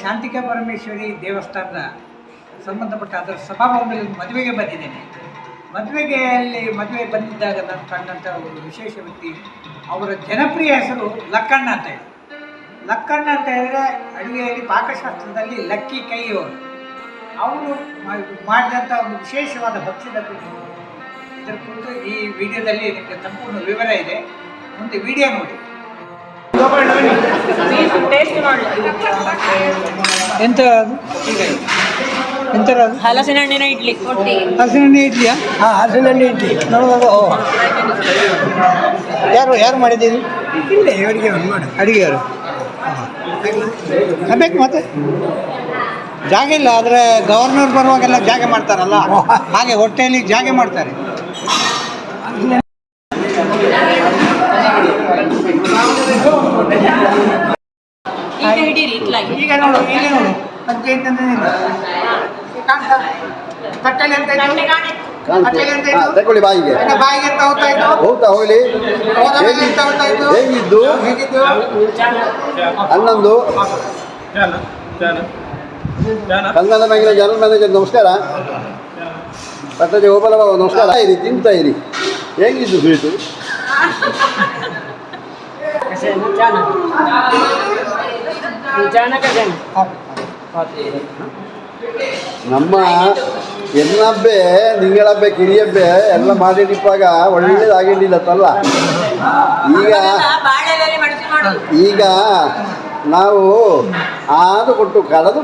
ಶಾಂತಿಕ ಪರಮೇಶ್ವರಿ ದೇವಸ್ಥಾನದ ಸಂಬಂಧಪಟ್ಟ ಅದರ ಸಭಾಭವನದಲ್ಲಿ ಮದುವೆಗೆ ಬಂದಿದ್ದೇನೆ. ಮದುವೆಗೆ ಅಲ್ಲಿ ಮದುವೆ ಬಂದಿದ್ದಾಗ ನಾನು ಕಂಡಂಥ ಒಂದು ವಿಶೇಷ ವ್ಯಕ್ತಿ, ಅವರ ಜನಪ್ರಿಯ ಹೆಸರು ಲಕ್ಕಣ್ಣ ಅಂತ ಹೇಳಿ. ಲಕ್ಕಣ್ಣ ಅಂತ ಹೇಳಿದ್ರೆ ಅಡುಗೆಯಲ್ಲಿ ಪಾಕಶಾಸ್ತ್ರದಲ್ಲಿ ಲಕ್ಕಿ ಕೈಯವರು ಅವರು ಮಾಡಿದಂಥ ಒಂದು ವಿಶೇಷವಾದ ಭಕ್ಷ್ಯದ ಕುರಿತು, ಇದರ ಕುರಿತು ಈ ವಿಡಿಯೋದಲ್ಲಿ ನಿಮಗೆ ಸಂಪೂರ್ಣ ವಿವರ ಇದೆ. ಮುಂದೆ ವಿಡಿಯೋ ನೋಡಿ. ಎಂತ ಎಂತ ಹಲಸಿನ ಹಣ್ಣಿನ ಇಡ್ಲಿ. ಇಡ್ಲಿಯಾ? ಹಾ ಹಾಂ ಹಣ್ಣು ಇಡ್ಲಿ. ನೋಡುವಾಗ ಓ. ಯಾರು ಯಾರು ಮಾಡಿದ್ದೀರಿ ಇಲ್ಲ ಮಾಡು ಮಾಡಿ ಅಡುಗೆಯವರು? ಬೇಕು ಮತ್ತೆ. ಜಾಗ ಇಲ್ಲ ಆದರೆ ಗವರ್ನರ್ ಬರುವಾಗೆಲ್ಲ ಜಾಗ ಮಾಡ್ತಾರಲ್ಲ? ಹಾಗೆ ಹೊಟ್ಟೆಯಲ್ಲಿ ಜಾಗ ಮಾಡ್ತಾರೆ ಈಗ ಈಗ ನೋಡು ಈಗ ನೋಡು ಕಾಣ್ತಾ ಅಂತ ಇತ್ತು ಅಂತ ಹಾ, ಇತ್ತು ತಗೊಳ್ಳಿ ಬಾಯಿಗೆ ಬಾಯಿಗೆ ಅಂತ ಹೋಗ್ತಾ ಇತ್ತು ಹೋಗ್ತಾ ಹೋಗ್ಲಿ ಹೋಗೋದಿಲ್ಲ ಅಂತ ಹೋಗ್ತಾ ಇತ್ತು ಹೇಗಿದ್ದು ಹೇಗಿದ್ದು ಹನ್ನೊಂದು ಕನ್ನಡ ಬ್ಯಾಂಕಿನ ಜನರಲ್ ಮ್ಯಾನೇಜರ್ ನಮಸ್ಕಾರ ಪಟ್ಟದ ಗೋಪಾಲ ಬಾಬು ನಮಸ್ಕಾರ ಇರಿ ತಿಂತಾ ಇರಿ ಹೇಗಿದ್ದು ಸ್ವೀಟು ನಮ್ಮ ಎನ್ನಬ್ಬೆ ನಿಂಗಳಬ್ಬೆ ಕಿರಿಯಬ್ಬೆ ಎಲ್ಲ ಮಾಡಿಡಿಪ್ಪಾಗ ಒಳ್ಳೇದಾಗಿರ್ಲಿಲ್ಲತ್ತಲ್ಲ ಈಗ ಬಾಳೆಲೆಯಲ್ಲಿ ಮಡಿಸಿ ಮಾಡೋದು ಈಗ ನಾವು ಆದು ಕೊಟ್ಟು ಕಳೆದು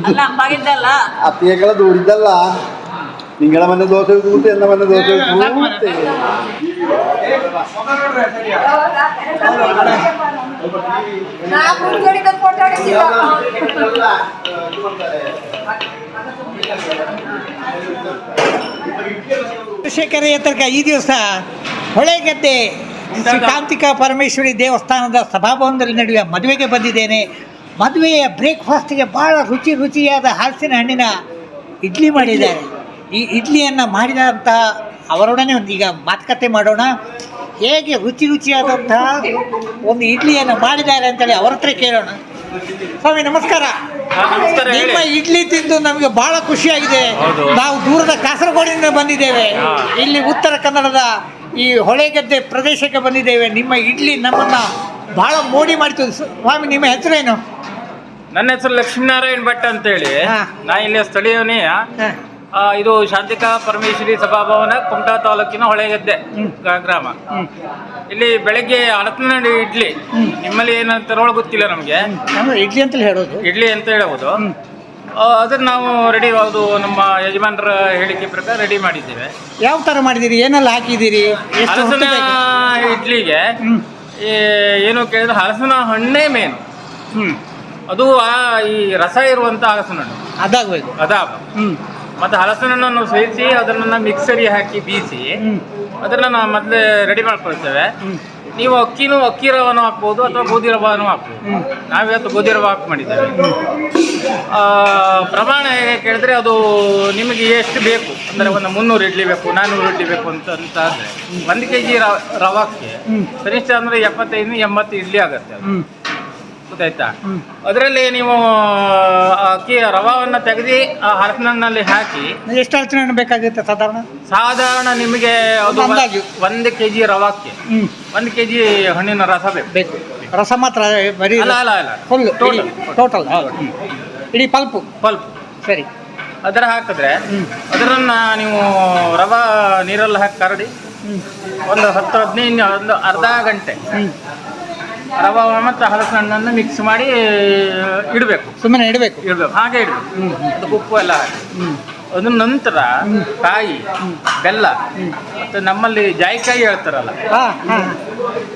ಅಲ್ಲ ಅಂಬಾಗಿದ್ದಲ್ಲ. ಅತ್ತಿಗೆಗಳ ದೂರಿದ್ದಲ್ಲ ನಿಂಗಳ ಮನೆ ದೋಸೆ ಕೂತು ಎನ್ನ ಮನೆ ದೋಸೆ ಕೂತೆ ಚಂದ್ರಶೇಖರ ಯತರ್ಕ ಈ ದಿವಸ ಹೊಳೆಗದ್ದೆ ಶ್ರೀಕಾಂತಿಕ ಪರಮೇಶ್ವರಿ ದೇವಸ್ಥಾನದ ಸಭಾಭವನದಲ್ಲಿ ನಡೆಯುವ ಮದುವೆಗೆ ಬಂದಿದ್ದೇನೆ. ಮದುವೆಯ ಬ್ರೇಕ್ಫಾಸ್ಟ್ಗೆ ಭಾಳ ರುಚಿ ರುಚಿಯಾದ ಹಲಸಿನ ಹಣ್ಣಿನ ಇಡ್ಲಿ ಮಾಡಿದ್ದಾರೆ. ಈ ಇಡ್ಲಿಯನ್ನು ಮಾಡಿದಂಥ ಅವರೊಡನೆ ಒಂದು ಈಗ ಮಾತುಕತೆ ಮಾಡೋಣ. ಹೇಗೆ ರುಚಿ ರುಚಿಯಾದಂತಹ ಒಂದು ಇಡ್ಲಿಯನ್ನು ಮಾಡಿದ್ದಾರೆ ಅಂತೇಳಿ ಅವ್ರ ಹತ್ರ ಕೇಳೋಣ. ಸ್ವಾಮಿ ನಮಸ್ಕಾರ. ನಿಮ್ಮ ಇಡ್ಲಿ ತಿಂದು ನಮಗೆ ಬಹಳ ಖುಷಿಯಾಗಿದೆ. ನಾವು ದೂರದ ಕಾಸರಗೋಡಿನಿಂದ ಬಂದಿದ್ದೇವೆ. ಇಲ್ಲಿ ಉತ್ತರ ಕನ್ನಡದ ಈ ಹೊಳೆಗದ್ದೆ ಪ್ರದೇಶಕ್ಕೆ ಬಂದಿದ್ದೇವೆ. ನಿಮ್ಮ ಇಡ್ಲಿ ನಮ್ಮನ್ನ ಬಹಳ ಮೋಡಿ ಮಾಡ್ತದೆ ಸ್ವಾಮಿ ನಿಮ್ಮ ಹೆಸರೇನು ನನ್ನ ಹೆಸರು ಲಕ್ಷ್ಮೀನಾರಾಯಣ್ ಭಟ್ ಅಂತೇಳಿ. ಹೇಳಿ ನಾ ಇಲ್ಲಿ ಸ್ಥಳೀಯವನೇ. ಇದು ಶಾಂತಿಕಾ ಪರಮೇಶ್ವರಿ ಸಭಾಭವನ ಕುಮಟಾ ತಾಲೂಕಿನ ಹೊಳೆಗದ್ದೆ ಗ್ರಾಮ. ಇಲ್ಲಿ ಬೆಳಗ್ಗೆ ಹಲಸಿನ ಇಡ್ಲಿ. ನಿಮ್ಮಲ್ಲಿ ಏನಂತಾರೋ ಗೊತ್ತಿಲ್ಲ ನಮಗೆ. ಇಡ್ಲಿ ಅಂತ ಹೇಳೋದು? ಇಡ್ಲಿ ಅಂತ ಹೇಳ್ಬೋದು ಆ, ಅದನ್ನ ನಾವು ರೆಡಿ ಅದು ನಮ್ಮ ಯಜಮಾನರ ಹೇಳಿಕೆ ಪ್ರಕಾರ ರೆಡಿ ಮಾಡಿದ್ದೇವೆ. ಯಾವ ಥರ ಮಾಡಿದ್ದೀರಿ? ಏನೆಲ್ಲ ಹಾಕಿದ್ದೀರಿ? ಹಲಸನ ಇಡ್ಲಿಗೆ ಏನು ಕೇಳಿದ್ರೆ ಹಲಸಿನ ಹಣ್ಣೇ ಮೇನ್ ಅದು ಆ ಈ ರಸ ಇರುವಂತ ಹಲಸಿನ ಹಣ್ಣು. ಅದಾಗಬೇಕು. ಅದಾಗ ಹ್ಮ್. ಮತ್ತು ಹಲಸಿನನ್ನು ಸೇರಿಸಿ ಅದನ್ನ ಮಿಕ್ಸರಿ ಹಾಕಿ ಬೀಸಿ ಅದನ್ನ ನಾವು ಮೊದಲೇ ರೆಡಿ ಮಾಡ್ಕೊಳ್ತೇವೆ. ನೀವು ಅಕ್ಕಿನೂ ಅಕ್ಕಿ ರವನು ಹಾಕ್ಬೋದು ಅಥವಾ ಗೋಧಿ ರವಾನು ಹಾಕ್ಬೋದು. ನಾವಿವತ್ತು ಗೋಧಿ ರವ ಹಾಕಿ ಮಾಡಿದ್ದೇವೆ. ಪ್ರಮಾಣ ಹೇಗೆ ಕೇಳಿದ್ರೆ ಅದು ನಿಮಗೆ ಎಷ್ಟು ಬೇಕು? ಅಂದರೆ ಒಂದು ಮುನ್ನೂರು ಇಡ್ಲಿ ಬೇಕು ನಾನ್ನೂರು ಇಡ್ಲಿ ಬೇಕು ಅಂತ ಅಂತ ಅಂದರೆ ಒಂದು ಕೆ ಜಿ ರವಕ್ಕೆ. ಕನಿಷ್ಠ ಅಂದರೆ ಎಪ್ಪತ್ತೈದು ಎಂಬತ್ತು ಇಡ್ಲಿ ಆಗುತ್ತೆ ಅದು. ಗೊತ್ತಾಯ್ತಾ? ಅದರಲ್ಲಿ ನೀವು ಅಕ್ಕಿ ರವಾವನ್ನು ತೆಗೆದು ಆ ಹರಸಿನಲ್ಲಿ ಹಾಕಿ ಎಷ್ಟು ಹರಸಿನ ಹಣ್ಣು ಬೇಕಾಗುತ್ತೆ ಸಾಧಾರಣ? ಸಾಧಾರಣ ನಿಮಗೆ ಅದು ಒಂದು ಅಂದಾಜು. ಒಂದು ಕೆ ಜಿ ರವಾಕ್ಕೆ ಒಂದು ಕೆ ಜಿ ಹಣ್ಣಿನ ರಸ ಬೇಕು. ಬೇಕು. ರಸ ಮಾತ್ರ ಬರೀ ಅಲ್ಲ ಅಲ್ಲ ಅಲ್ಲ. ಫುಲ್ ಟೋಟಲ್ ಟೋಟಲ್ ಇಡೀ ಪಲ್ಪು. ಪಲ್ಪು. ಸರಿ. ಅದರ ಹಾಕಿದ್ರೆ. ಅದರನ್ನ ನೀವು ರವಾ ನೀರಲ್ಲಿ ಹಾಕಿ ಕರಡಿ. ಒಂದು ಹತ್ತು ಹದಿನೈದು ಒಂದು ಅರ್ಧ ಗಂಟೆ. ರವ ಮತ್ತು ಹಲಸಿನ ಹಣ್ಣನ್ನು ಮಿಕ್ಸ್ ಮಾಡಿ ಇಡಬೇಕು. ಸುಮ್ಮನೆ ಇಡಬೇಕು. ಇಡಬೇಕು. ಹಾಗೆ ಇಡಬೇಕು. ಉಪ್ಪು ಎಲ್ಲ ಅದ್ರ ನಂತರ ಕಾಯಿ ಬೆಲ್ಲ ಮತ್ತು ನಮ್ಮಲ್ಲಿ ಜಾಯಿಕಾಯಿ ಹೇಳ್ತಾರಲ್ಲ.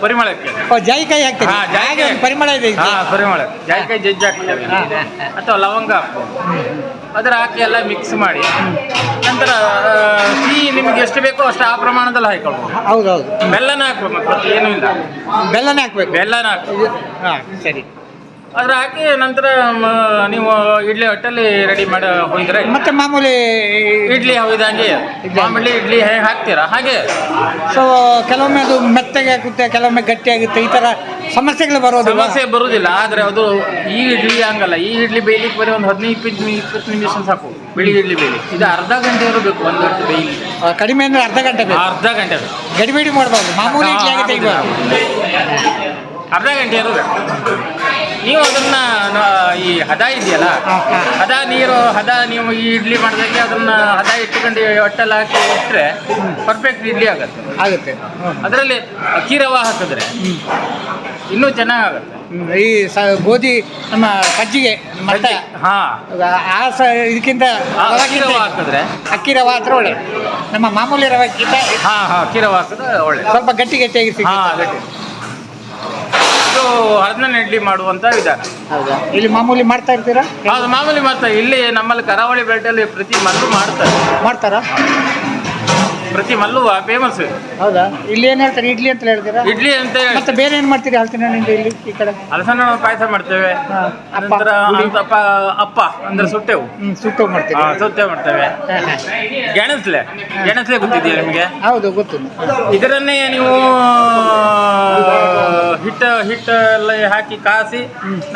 ಪರಿಮಳಕ್ಕೆ. ಓ ಜಾಯಿಕಾಯಿ ಹಾಕ್ತೀರಿ? ಹಾ, ಜಾಯಿಕಾಯಿ. ಹಾಗೆ ಒಂದು ಪರಿಮಳ ಇದೆ ಹಾ ಇದಕ್ಕೆ. ಪರಿಮಳ. ಜಾಯಿಕಾಯಿ ಜಜ್ಜಿ ಹಾಕ್ತೇವೆ. ಅಥವಾ ಲವಂಗ ಹಾಕ್ಬೋದು. ಅದರ ಹಾಕಿ ಎಲ್ಲ ಮಿಕ್ಸ್ ಮಾಡಿ. ನಂತರ ಆ, ಸಿಹಿ ನಿಮ್ಗೆ ಎಷ್ಟು ಬೇಕೋ ಅಷ್ಟು ಆ ಪ್ರಮಾಣದಲ್ಲಿ ಹಾಕೊಳ್ಬೋದು. ಹೌದು ಹೌದು ಬೆಲ್ಲನ ಹಾಕ್ಬೇಕು ಮತ್ತೆ ಏನೂ ಇಲ್ಲ. ಬೆಲ್ಲನೇ ಹಾಕ್ಬೇಕು. ಬೆಲ್ಲನ ಹಾಕ್ಬೇಕು. ಹಾಂ ಸರಿ. ಅದ್ರ ಹಾಕಿ ನಂತರ ಮ, ನೀವು ಇಡ್ಲಿ ಹೊಟ್ಟಲ್ಲಿ ರೆಡಿ ಮಾಡಿ ಹೋಗಿದ್ರೆ ಮತ್ತೆ ಮಾಮೂಲಿ ಇಡ್ಲಿ ಹೌದಂಗೆ ಮಾಮೂಲಿ ಇಡ್ಲಿ ಹೇಗೆ ಹಾಕ್ತೀರಾ? ಹಾಗೆ. ಸೊ ಕೆಲವೊಮ್ಮೆ ಅದು ಮೆತ್ತಗೆ ಆಗುತ್ತೆ ಕೆಲವೊಮ್ಮೆ ಗಟ್ಟಿ ಆಗುತ್ತೆ ಈ ತರ ಸಮಸ್ಯೆಗಳು ಬರೋದು ಸಮಸ್ಯೆ ಬರುವುದಿಲ್ಲ ಆದರೆ ಅದು ಈ ಇಡ್ಲಿ ಹಂಗಲ್ಲ. ಈ ಇಡ್ಲಿ ಬೇಯಲಿಕ್ಕೆ ಬರೀ ಒಂದು ಹದಿನೈದು ಇಪ್ಪತ್ತು ಇಪ್ಪತ್ತು ನಿಮಿಷ ಸಾಕು. ಬಿಳಿ ಇಡ್ಲಿ ಬೇಯಲಿ. ಇದು ಅರ್ಧ ಗಂಟೆ ಬೇಕು ಒಂದು ಗಂಟೆ ಬೇಯಲಿ ಆ, ಕಡಿಮೆ ಅಂದರೆ ಅರ್ಧ ಗಂಟೆ ಬೇಕು. ಅರ್ಧ ಗಂಟೆ ಬೇಕು. ಗಡಿಬಿಡಿ ಮಾಡಬಾರ್ದು. ಮಾಮೂಲಿ ಇಡ್ಲಿ ಆಗುತ್ತೆ ತೆಗಿಬಾರ್ದು ಅರ್ಧ ಗಂಟೆ ಇರಬೇಕು ನೀವು ಅದನ್ನ ಈ ಹದ ಇದೆಯಲ್ಲ. ಹದ ನೀರು ಹದ ನೀವು ಈ ಇಡ್ಲಿ ಮಾಡಿದಾಗೆ ಅದನ್ನ ಹದ ಇಟ್ಟುಕೊಂಡು ಹೊಟ್ಟೆಲ್ಲ ಹಾಕಿ ಇಟ್ಟರೆ ಪರ್ಫೆಕ್ಟ್ ಇಡ್ಲಿ ಆಗುತ್ತೆ. ಆಗುತ್ತೆ. ಅದರಲ್ಲಿ ಅಕ್ಕಿ ರವ ಹಾಕಿದ್ರೆ ಇನ್ನೂ ಚೆನ್ನಾಗಾಗುತ್ತೆ. ಈ ಸ ಗೋಧಿ ನಮ್ಮ ಕಜ್ಜಿಗೆ ಮಟ್ಟ. ಹಾ. ಆ ಸ ಇದಕ್ಕಿಂತ ಹಾಕಿದ್ರೆ ಅಕ್ಕಿ ರವ ಹತ್ರ ಒಳ್ಳೆ. ನಮ್ಮ ಮಾಮೂಲಿ ರವಕ್ಕಿಂತ ಹಾ ಹಾ ಅಕ್ಕಿ ರವ ಹಾಕಿದ್ರೆ ಒಳ್ಳೆ. ಸ್ವಲ್ಪ ಗಟ್ಟಿ ಗಟ್ಟಿಯಾಗಿ ಹಾ ಸಿಗುತ್ತೆ ಹದಿನೈದು ಇಡ್ಲಿ ಮಾಡುವಂತ ವಿಧಾನ. ಹೌದಾ? ಇಲ್ಲಿ ಮಾಮೂಲಿ ಮಾಡ್ತಾ ಇರ್ತೀರಾ? ಹೌದು ಮಾಮೂಲಿ ಮಾಡ್ತಾರೆ ಇಲ್ಲಿ ನಮ್ಮಲ್ಲಿ ಕರಾವಳಿ ಬೆಲ್ಟಲ್ಲಿ ಪ್ರತಿ ಮದ್ದು ಮಾಡ್ತಾರೆ. ಮಾಡ್ತಾರಾ? ಪ್ರತಿ ಮಲ್ಲುವ ಫೇಮಸ್ ಹೌದಾ? ಇಲ್ಲಿ ಏನ್ ಹೇಳ್ತಾರೆ? ಇಡ್ಲಿ ಅಂತ ಹೇಳ್ತೀರಾ? ಇಡ್ಲಿ ಅಂತ ಮತ್ತೆ ಬೇರೆ ಏನ್ ಮಾಡ್ತೀರಿ? ನಿಂಗೆ ಇಲ್ಲಿ ಈ ಕಡೆ? ಹಲಸನ್ನ ಪಾಯಸ ಮಾಡ್ತೇವೆ. ನಂತರ. ಅಪ್ಪ ಅಪ್ಪ ಅಂದ್ರೆ ಸುಟ್ಟೆವು. ಸುಟ್ಟೆವು ಮಾಡ್ತೀವಿ ಸುಟ್ಟೆವು ಮಾಡ್ತೇವೆ. ಗೆಣಸ್ಲೆ. ಗೆಣಸ್ಲೆ ಗೊತ್ತಿದೆಯಾ ನಿಮಗೆ? ಹೌದು ಗೊತ್ತು. ಇದರನ್ನೇ ನೀವು ಹಿಟ್ಟ ಹಿಟ್ಟ ಎಲ್ಲ ಹಾಕಿ ಕಾಸಿ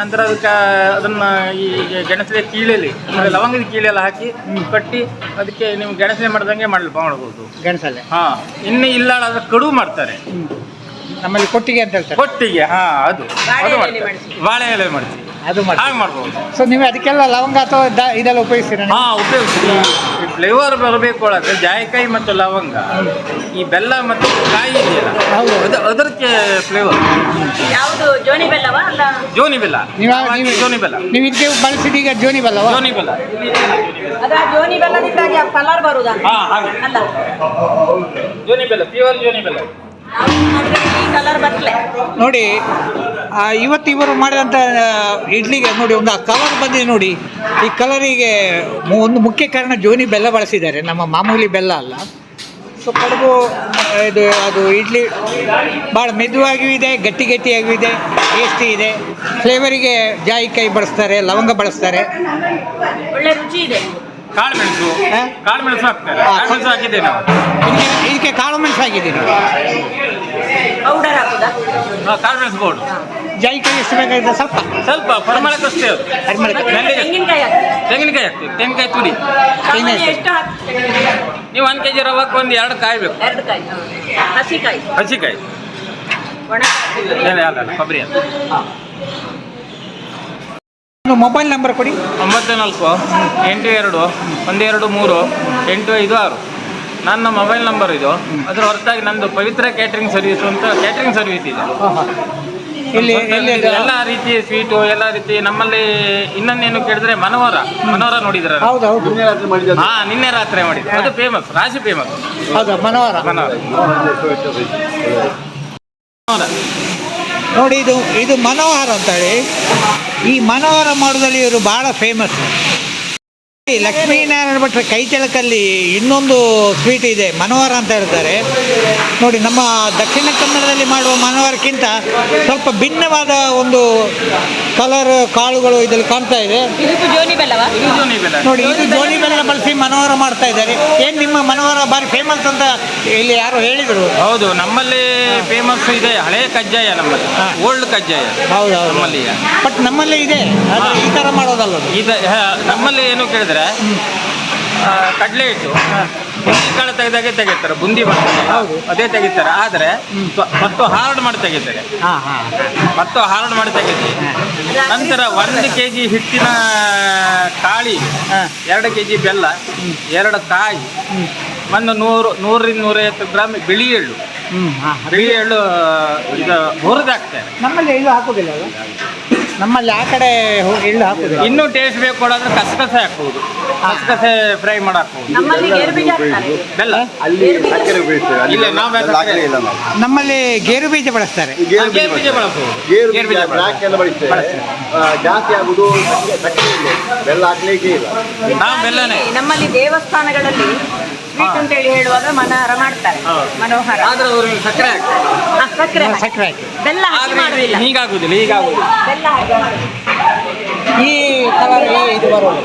ನಂತರ ಅದಕ್ಕೆ ಅದನ್ನ ಈ ಗೆಣಸಲೆ ಕೀಳಲಿ ಲವಂಗದ ಕೀಳೆಲ್ಲ ಹಾಕಿ ಕಟ್ಟಿ ಅದಕ್ಕೆ ನೀವು ಗೆಣಸಲೆ ಮಾಡ್ದಂಗೆ ಮಾಡಲಿ ಮಾಡ್ಬೋದು. ಗೆಣಸಲ್ಲೇ ಹಾ ಇನ್ನು ಇಲ್ಲ ಅದು ಕಡು ಮಾಡ್ತಾರೆ. ನಮ್ಮಲ್ಲಿ ಕೊಟ್ಟಿಗೆ ಅಂತ ಹೇಳ್ತಾರೆ. ಕೊಟ್ಟಿಗೆ ಹಾ ಅದು ಬಾಳೆ ಅದು ಮಾಡ್ತಾರೆ. ಬಾಳೆ ಎಲೆ ಮಾಡಿಸಿ ಅದು ಮಾಡಿ ಹಾಗೆ ಮಾಡ್ಬೋದು. ಸೊ ನೀವು ಅದಕ್ಕೆಲ್ಲ ಲವಂಗ ಅಥವಾ ದ- ಇದೆಲ್ಲ ಉಪಯೋಗಿಸ್ತೀರಾ ನೀವು? ಹಾ ಉಪಯೋಗಿಸಿ ಈ ಫ್ಲೇವರ್ ಬರಬೇಕು ಒಳಗೆ ಜಾಯಿಕಾಯಿ ಮತ್ತು ಲವಂಗ. ಈ ಬೆಲ್ಲ ಮತ್ತು ಕಾಯಿ ಇದೆಯಲ್ಲ ಹೌದು. ಅದು ಅದಕ್ಕೆ ಫ್ಲೇವರ್ ಯಾವುದು ಜೋನಿ ಬೆಲ್ಲವ ಅಲ್ಲ? ಜೋನಿ ಬೆಲ್ಲ. ನೀವು ನೀವು- ಜೋನಿ ಬೆಲ್ಲ. ನೀವು ಇದಕ್ಕೆ ಬಳಸಿದ ಈಗ ಜೋನಿ ಬಲ್ಲವಾ? ಜೋನಿ ಬೆಲ್ಲ. ಅದ ಜೋನಿ ಬೆಲ್ಲದಿಂದಾಗಿ ಕಲರ್ ಬರುದಾ? ಹಾ ಹಾಗೆ. ಅಲ್ಲ. ಜೋನಿ ಬೆಲ್ಲ ಪ್ಯೂರ್ ಜೋನಿ ಬೆಲ್ಲ. ನಾವು ಮಾಡಿದ್ರೆ ಈ ಕಲರ್ ಬರ್ತಲೆ. ನೋಡಿ ಆ, ಇವತ್ತು ಇವರು ಮಾಡಿದಂಥ ಆ, ಇಡ್ಲಿಗೆ ನೋಡಿ ಒಂದು ಕಲರ್ ಬಂದಿದೆ ನೋಡಿ. ಈ ಕಲರಿಗೆ ಮು- ಒಂದು ಮುಖ್ಯ ಕಾರಣ ಜೋನಿ ಬೆಲ್ಲ ಬಳಸಿದ್ದಾರೆ. ನಮ್ಮ ಮಾಮೂಲಿ ಬೆಲ್ಲ ಅಲ್ಲ. ಸೊ ಕಡುಬು ಆ, ಇದು ಅದು ಇಡ್ಲಿ ಭಾಳ ಮೆದುವಾಗಿಯೂ ಇದೆ ಗಟ್ಟಿ ಗಟ್ಟಿಯಾಗಿಯೂ ಇದೆ ಟೇಸ್ಟಿ ಇದೆ. ಫ್ಲೇವರಿಗೆ ಜಾಯಿಕಾಯಿ ಬಳಸ್ತಾರೆ ಲವಂಗ ಬಳಸ್ತಾರೆ. ಒಳ್ಳೆ ರುಚಿ ಇದೆ. ಕಾಳು ಮೆಣಸು. ಹಾ? ಕಾಳು ಮೆಣಸು ಹಾಕ್ತಾರೆ. ಹಾ. ಕಾಳು ಮೆಣಸು ಹಾಕಿದ್ದೇವೆ ನಾವು. ಇದಕ್ಕೆ ಇದಕ್ಕೆ ಕಾಳು ಮೆಣಸು ಹಾಕಿದ್ದೀನಿ ಪೌಡರ್ ಹಾಕುದಾ? ಹಾ, ಕಾಳು ಮೆಣಸು ಬೋರ್ಡು ಜೈಕಾಯಿ ಎಷ್ಟು ಬೇಕಾಗಿದೆ ಸ್ವಲ್ಪ. ಸ್ವಲ್ಪ ಪರಮಳ ಅದು. ಪರಿಮಳಕ್ಕೆ. ಮತ್ತೆ ಮೆಲ್ಲಿಗೆ. ತೆಂಗಿನಕಾಯಿ ಹಾಕಿ ತೆಂಗಿನಕಾಯಿ ಹಾಕ್ತೀವಿ. ತೆಂಗಿನಕಾಯಿ ತುರಿ. ಸಾಮಾನ್ಯ ಎಷ್ಟು ಹಾಕಿ ನೀವು ಒಂದು ಕೆ ಜಿ ರವಕ್ಕೆ ಒಂದು ಎರಡು ಕಾಯಿ ಬೇಕು ಎರಡು ಕಾಯಿ. ಹಸಿಕಾಯಿ. ಹಸಿಕಾಯಿ. ಒಣ ಅಲ್ಲ ಅಲ್ಲ ಕೊಬ್ಬರಿ ಅಂತ. ಮೊಬೈಲ್ ನಂಬರ್ ಕೊಡಿ. ಒಂಬತ್ತು ನಾಲ್ಕು ಎಂಟು ಎರಡು ಒಂದು ಎರಡು ಮೂರು ಎಂಟು ಐದು ಆರು. ನನ್ನ ಮೊಬೈಲ್ ನಂಬರ್ ಇದು. ಅದರ ಹೊರತಾಗಿ ನಂದು ಪವಿತ್ರ ಕ್ಯಾಟ್ರಿಂಗ್ ಸರ್ವಿಸ್ ಅಂತ ಕ್ಯಾಟ್ರಿಂಗ್ ಸರ್ವಿಸ್ ಇದೆ. ಇಲ್ಲಿ ಎಲ್ಲಿ ಇದು ಎಲ್ಲ ರೀತಿಯ ಸ್ವೀಟು ಎಲ್ಲ ರೀತಿ ನಮ್ಮಲ್ಲಿ ಇನ್ನೊಂದೇನು ಕೇಳಿದ್ರೆ ಮನೋಹರ ಮನೋಹರ ನೋಡಿದ್ರ ಹೌದು ಹೌದು. ನಿನ್ನೆ ರಾತ್ರಿ ಮಾಡಿದ್ದು ಹಾ ನಿನ್ನೆ ರಾತ್ರಿ ಮಾಡಿದ್ರು ಅದು ಫೇಮಸ್ ರಾಶಿ ಫೇಮಸ್ ಹೌದು ಮನೋಹರ. ಮನೋಹರ. ಮನೋಹರ ನೋಡಿ ಇದು ಇದು ಮನೋಹರ ಅಂತೇಳಿ ಈ ಮನೋಹರ ಮಾಡೋದ್ರಲ್ಲಿ ಇವರು ಭಾಳ ಫೇಮಸ್ ಲಕ್ಷ್ಮೀನಾರಾಯಣ ಭಟ್ರ ಕೈ ಕೆಳಕಲ್ಲಿ ಇನ್ನೊಂದು ಸ್ವೀಟ್ ಇದೆ ಮನೋಹರ ಅಂತ ಹೇಳ್ತಾರೆ. ನೋಡಿ ನಮ್ಮ ದಕ್ಷಿಣ ಕನ್ನಡದಲ್ಲಿ ಮಾಡುವ ಮನೋಹರಕ್ಕಿಂತ ಸ್ವಲ್ಪ ಭಿನ್ನವಾದ ಒಂದು ಕಲರ್ ಕಾಳುಗಳು ಇದರಲ್ಲಿ ಕಾಣ್ತಾ ಇದೆ. ಇದು ಜೋನಿ ಬೆಲ್ಲವಾ? ಇದು ಜೋನಿ ಬೆಲ್ಲ. ನೋಡಿ ಇದು ಜೋನಿ ಬೆಲ್ಲ ಬಳಸಿ ಮನೋಹರ ಮಾಡ್ತಾ ಇದ್ದಾರೆ. ಏನು ನಿಮ್ಮ ಮನೋಹರ ಬಾರಿ ಫೇಮಸ್ ಅಂತ ಇಲ್ಲಿ ಯಾರು ಹೇಳಿದರು? ಹೌದು ನಮ್ಮಲ್ಲಿ ಫೇಮಸ್ ಇದೆ ಹಳೆ ಕಜ್ಜಾಯ ನಮ್ಮಲ್ಲಿ. ಓಲ್ಡ್ ಕಜ್ಜಾಯ ಹೌದು ಹೌದು. ನಮ್ಮಲ್ಲಿ. ಬಟ್ ನಮ್ಮಲ್ಲಿ ಇದೆ ಆದರೆ ಈ ಥರ ಮಾಡೋದಲ್ಲ. ಇದು ನಮ್ಮಲ್ಲಿ ಏನು ಕೇಳಿದ್ರೆ ಕಡಲೆ ಹಿಟ್ಟು. ಬುಂದಿ ಕಾಳು ತೆಗೆದಾಗೆ ತೆಗಿತಾರೆ ಬುಂದಿ ಹೌದು. ಅದೇ ತೆಗಿತಾರೆ. ಆದ್ರೆ ಮತ್ತು ಹಾರ್ಡ್ ಮಾಡಿ ತೆಗಿತಾರೆ. ಮತ್ತು ಹಾರ್ಡ್ ಮಾಡಿ ತೆಗೆದು ನಂತರ ಒಂದು ಕೆ ಜಿ ಹಿಟ್ಟಿನ ಕಾಳಿ ಎರಡು ಕೆ ಜಿ ಬೆಲ್ಲ ಎರಡು ಕಾಯಿ ಒಂದು ನೂರು ನೂರರಿಂದ ನೂರೈವತ್ತು ಗ್ರಾಮ್ ಬಿಳಿ ಎಳ್ಳು. ಬಿಳಿ ಎಳ್ಳು ಇದು ಹುರಿದಾಕ್ತಾರೆ ನಮ್ಮಲ್ಲಿ ಎಳ್ಳು ಹಾಕೋದಿಲ್ಲ ನಮ್ಮಲ್ಲಿ ಆ ಕಡೆ ಹೋ- ಎಳ್ಳು ಹಾಕೋದಿಲ್ಲ. ಇನ್ನೂ ಟೇಸ್ಟ್ ಬೇಕು ಕೊಡೋದ್ರೆ ಕಸಕಸೆ ಹಾಕ್ಬೋದು. ಕಸಕಸೆ ಫ್ರೈ ಮಾಡಾಕ್ಬೋದು. ನಮ್ಮಲ್ಲಿ ಗೇರು ಬೀಜ ಹಾಕ್ತಾರೆ. ಬೆಲ್ಲ. ಅಲ್ಲಿ ಸಕ್ಕರೆ ಉಪಯೋಗಿಸ್ತೇವೆ ಅಲ್ಲಿ ಇಲ್ಲ, ನಾವು ಬೆಲ್ಲ ಹಾಕಲೇ ಇಲ್ಲ ನಾವು ನಮ್ಮಲ್ಲಿ ಗೇರು ಬೀಜ ಬಳಸ್ತಾರೆ. ಗೇರು ಗೇರು ಬೀಜ ಬೀಜ ಬಳಸ್ಬೋದು. ಗೇರು ಗೇರು ಬೀಜ ಬೀಜ ಬ್ಲ್ಯಾಕ್ ಎಲ್ಲ ಬಳಸ್ತೇವೆ ಆ, ಜಾಸ್ತಿ ಆಗುದು ಸಕ್ಕರೆ- ಸಕ್ಕರೆ ಇಲ್ಲ. ಬೆಲ್ಲ ಹಾಕ್ಲಿಕ್ಕೆ ಇಲ್ಲ. ನಾವು ಬೆಲ್ಲನೇ. ನಮ್ಮಲ್ಲಿ ದೇವಸ್ಥಾನಗಳಲ್ಲಿ ಸ್ವೀಟ್ ಅಂತ ಹೇಳಿ ಹೇಳುವಾಗ ಮನೋಹರ ಮಾಡ್ತಾರೆ. ಮನೋಹರ. ಆದ್ರೆ ಅವರು ಸಕ್ಕರೆ ಹಾಕ್ತಾರೆ. ಆ, ಸಕ್ಕರೆ ಹಾಕಿ. ಸಕ್ಕರೆ ಹಾಕಿ. ಬೆಲ್ಲ ಹಾಕಿ ಆದ್ರೆ ಮಾಡುದಿಲ್ಲ. ಹೀಗಾಗುದಿಲ್ಲ ಹೀಗಾಗುದಿಲ್ಲ. ಬೆಲ್ಲ ಹಾಕಿ ಮಾಡುದು. ಈ ಕಲರ್ ಇದು ಬರೋದು.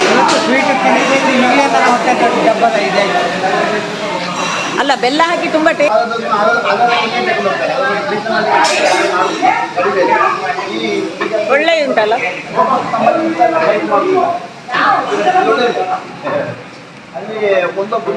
ಇವತ್ತು ಸ್ವೀಟ್ ತಿಂದಿದ್ದು ಈಗಲೇ ನನ್ನ ಹೊಟ್ಟೆ ದೊಡ್ಡ ಹಬ್ಬದ ಇದೆ. ಅಲ್ಲ ಬೆಲ್ಲ ಹಾಕಿ ತುಂಬಾ ಒಳ್ಳೆ ಉಂಟಲ್ಲ ಅಲ್ಲಿ ಒಂದೊಬ್ಬ